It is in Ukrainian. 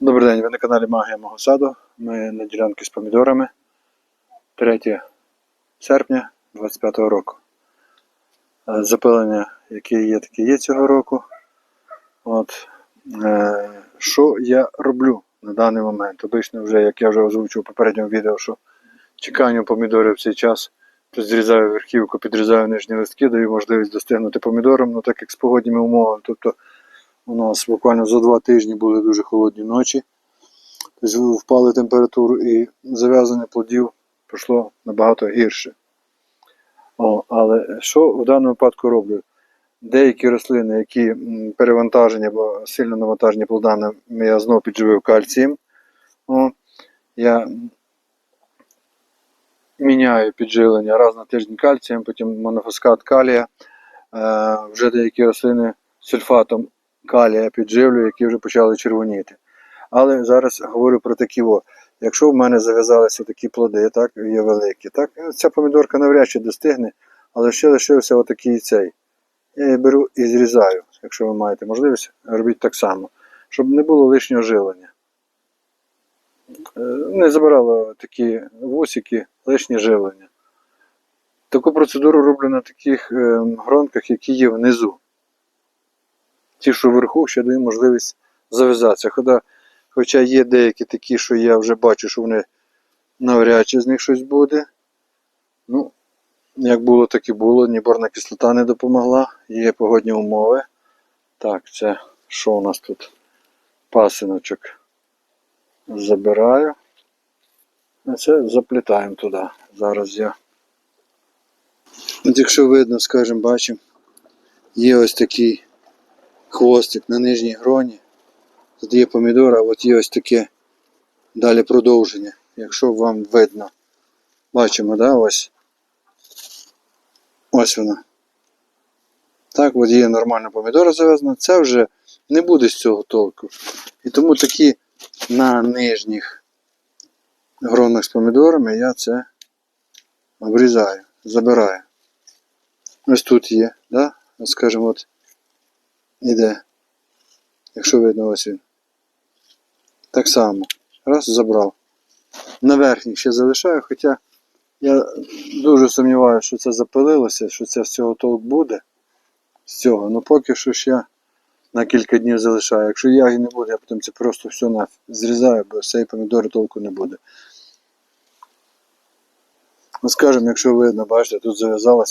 Добрий день, ви на каналі Магія мого саду. Ми на ділянці з помідорами 3 серпня 25 року. Е, Запилення, яке є, таке є цього року. От, е, що я роблю на даний момент? Обично вже, як я вже озвучив у попередньому відео, що чеканню помідорів в цей час, зрізаю верхівку, підрізаю нижні листки, даю можливість достигнути помідорам, ну так як з погодніми умовами. Тобто у нас буквально за два тижні були дуже холодні ночі. Тобто впали температуру і зав'язання плодів пішло набагато гірше. О, але що в даному випадку роблю? Деякі рослини, які перевантажені або сильно навантажені плодами, я знову підживив кальцієм. О, я міняю підживлення раз на тиждень кальцієм, потім монофоскат калія. Е, вже деякі рослини сульфатом калія підживлю, які вже почали червоніти. Але зараз говорю про такі о. Якщо в мене зав'язалися такі плоди, так, є великі, так, ця помідорка навряд чи достигне, але ще лишився отакий цей. Я її беру і зрізаю, якщо ви маєте можливість, робіть так само, щоб не було лишнього жилення. Е, Не забирало такі вусики, лишнє живлення. Таку процедуру роблю на таких е, гронках, які є внизу. Ті, що вверху, ще даю можливість зав'язатися. Хоча, є деякі такі, що я вже бачу, що вони навряд чи з них щось буде. Ну, як було, так і було. Ні борна кислота не допомогла, є погодні умови. Так, це що у нас тут? Пасиночок забираю. А це заплітаємо туди. Зараз я. От якщо видно, скажімо, бачимо, є ось такий хвостик на нижній гроні. Тут є помідор, а от є ось таке далі продовження. Якщо вам видно. Бачимо, да, ось. Ось вона. Так, от є нормальна помідора зав'язана. Це вже не буде з цього толку. І тому такі на нижніх гронах з помідорами я це обрізаю, забираю. Ось тут є, да? Скажімо, от іде. Якщо видно ось він. Так само. Раз, забрав. На верхніх ще залишаю, хоча я дуже сумніваюся, що це запилилося, що це з цього толк буде. З цього. Ну поки що я на кілька днів залишаю. Якщо яги не буде, я потім це просто все на зрізаю, бо з цієї помідори толку не буде. Ну, скажімо, якщо видно, бачите, тут зав'язалася.